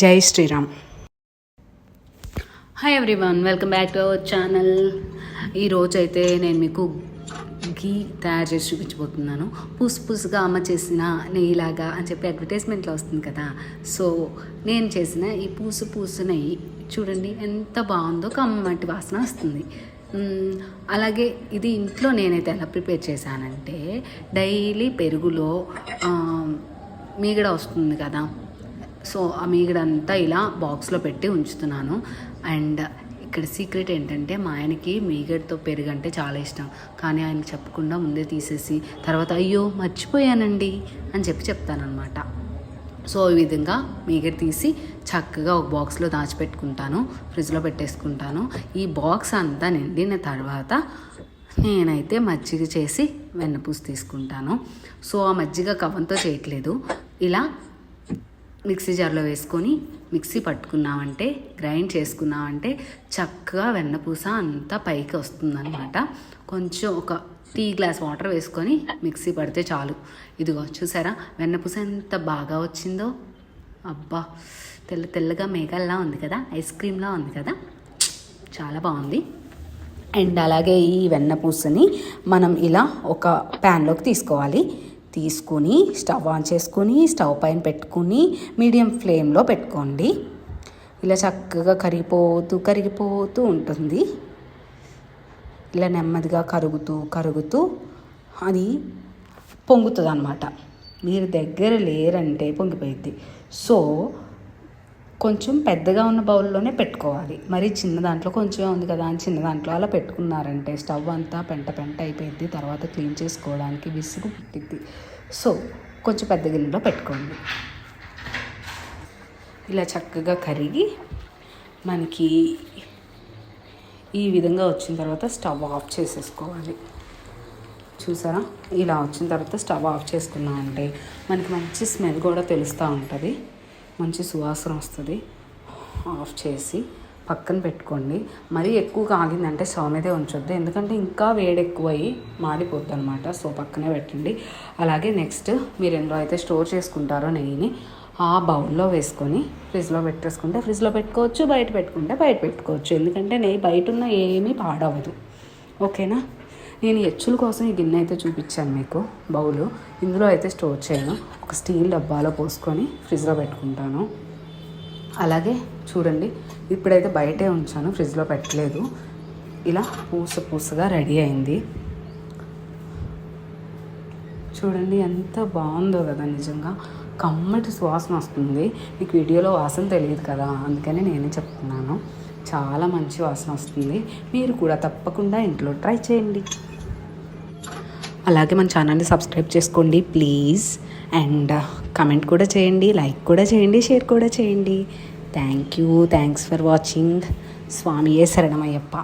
Jai Shriram. Hi everyone welcome back to our channel ఈరోజు అయితే నేను మీకు ఘీ తయారు చేసి చూపించబోతున్నాను. పుసు పుసుగా అమ్మ చేసిన నెయ్యిలాగా అని చెప్పి అడ్వర్టైజ్మెంట్లో వస్తుంది కదా. సో నేను చేసిన ఈ పూసు పూసు నెయ్యి చూడండి ఎంత బాగుందో కమ్మటి వాసన వస్తుంది. అలాగే ఇది ఇంట్లో నేనైతే ఎలా ప్రిపేర్ చేశానంటే డైలీ పెరుగులో మీగడ వస్తుంది కదా. సో ఆ మీగడంతా ఇలా బాక్స్లో పెట్టి ఉంచుతున్నాను. అండ్ ఇక్కడ సీక్రెట్ ఏంటంటే మా ఆయనకి మీగడితో పెరుగు అంటే చాలా ఇష్టం. కానీ ఆయన చెప్పకుండా ముందే తీసేసి తర్వాత అయ్యో మర్చిపోయానండి అని చెప్పి చెప్తానమాట సో ఈ విధంగా మీగడ తీసి చక్కగా ఒక బాక్స్లో దాచిపెట్టుకుంటాను. ఫ్రిడ్జ్లో పెట్టేసుకుంటాను. ఈ బాక్స్ అంతా నిండిన తర్వాత నేనైతే మజ్జిగ చేసి వెన్నపూసి తీసుకుంటాను. సో ఆ మజ్జిగ కవంతో చేయట్లేదు. ఇలా మిక్సీ జార్లో వేసుకొని మిక్సీ పట్టుకున్నామంటే గ్రైండ్ చేసుకున్నామంటే చక్కగా వెన్నపూస అంతా పైకి వస్తుందన్నమాట. కొంచెం ఒక టీ గ్లాస్ వాటర్ వేసుకొని మిక్సీ పడితే చాలు. ఇదిగో చూసారా? వెన్నపూస ఎంత బాగా వచ్చిందో. అబ్బా! తెల్ల తెల్లగా మేఘల్లా ఉంది కదా? ఐస్ క్రీమ్లా ఉంది కదా? చాలా బాగుంది. అండ్ అలాగే ఈ వెన్నపూసని మనం ఇలా ఒక ప్యాన్లోకి తీసుకోవాలి. తీసుకుని స్టవ్ ఆన్ చేసుకుని స్టవ్ పైన పెట్టుకుని మీడియం ఫ్లేమ్లో పెట్టుకోండి. ఇలా చక్కగా కరిగిపోతూ కరిగిపోతూ ఉంటుంది. ఇలా నెమ్మదిగా కరుగుతూ కరుగుతూ అది పొంగుతుంది అనమాట మీరు దగ్గర లేరంటే పొంగిపోయింది సో కొంచెం పెద్దగా ఉన్న బౌల్లోనే పెట్టుకోవాలి. మరి చిన్న దాంట్లో కొంచెం ఉంది కదా అని చిన్న దాంట్లో అలా పెట్టుకున్నారంటే స్టవ్ అంతా పెంట పెంట అయిపోయింది. తర్వాత క్లీన్ చేసుకోవడానికి విసుగు పుట్టింది సో కొంచెం పెద్ద గిన్నెలో పెట్టుకోండి. ఇలా చక్కగా కరిగి మనకి ఈ విధంగా వచ్చిన తర్వాత స్టవ్ ఆఫ్ చేసేసుకోవాలి. చూసారా? ఇలా వచ్చిన తర్వాత స్టవ్ ఆఫ్ చేసుకున్నామంటే మనకి మంచి స్మెల్ కూడా తెలుస్తూ ఉంటుంది. మంచి సువాసన వస్తుంది. ఆఫ్ చేసి పక్కన పెట్టుకోండి. మరీ ఎక్కువ కాగిందంటే స్టవ్ మీదే ఉంచొద్దు. ఎందుకంటే ఇంకా వేడి ఎక్కువయ్యి మాడిపోద్ది అనమాట సో పక్కనే పెట్టండి. అలాగే నెక్స్ట్ మీరు ఎందులో అయితే స్టోర్ చేసుకుంటారో నెయ్యిని ఆ బౌల్లో వేసుకొని ఫ్రిడ్జ్లో పెట్టేసుకుంటే ఫ్రిడ్జ్లో పెట్టుకోవచ్చు బయట పెట్టుకుంటే బయట పెట్టుకోవచ్చు. ఎందుకంటే నెయ్యి బయట ఉన్న ఏమీ పాడవదు ఓకేనా? నేను హెచ్చుల కోసం ఈ గిన్నె అయితే చూపించాను మీకు బౌలు. ఇందులో అయితే స్టోర్ చేయను. ఒక స్టీల్ డబ్బాలో పోసుకొని ఫ్రిడ్జ్లో పెట్టుకుంటాను. అలాగే చూడండి ఇప్పుడైతే బయటే ఉంచాను ఫ్రిడ్జ్లో పెట్టలేదు. ఇలా పూస పూసగా రెడీ అయింది. చూడండి ఎంత బాగుందో కదా నిజంగా. కమ్మటి సువాసన వస్తుంది. మీకు వీడియోలో వాసన తెలియదు కదా అందుకని నేనే చెప్తున్నాను. చాలా మంచి వాసన వస్తుంది. మీరు కూడా తప్పకుండా ఇంట్లో ట్రై చేయండి. అలాగే మన ఛానల్ని సబ్స్క్రైబ్ చేసుకోండి ప్లీజ్. అండ్ కమెంట్ కూడా చేయండి లైక్ కూడా చేయండి షేర్ కూడా చేయండి. Thank you. Thanks for watching. స్వామియే శరణమయ్యప్ప.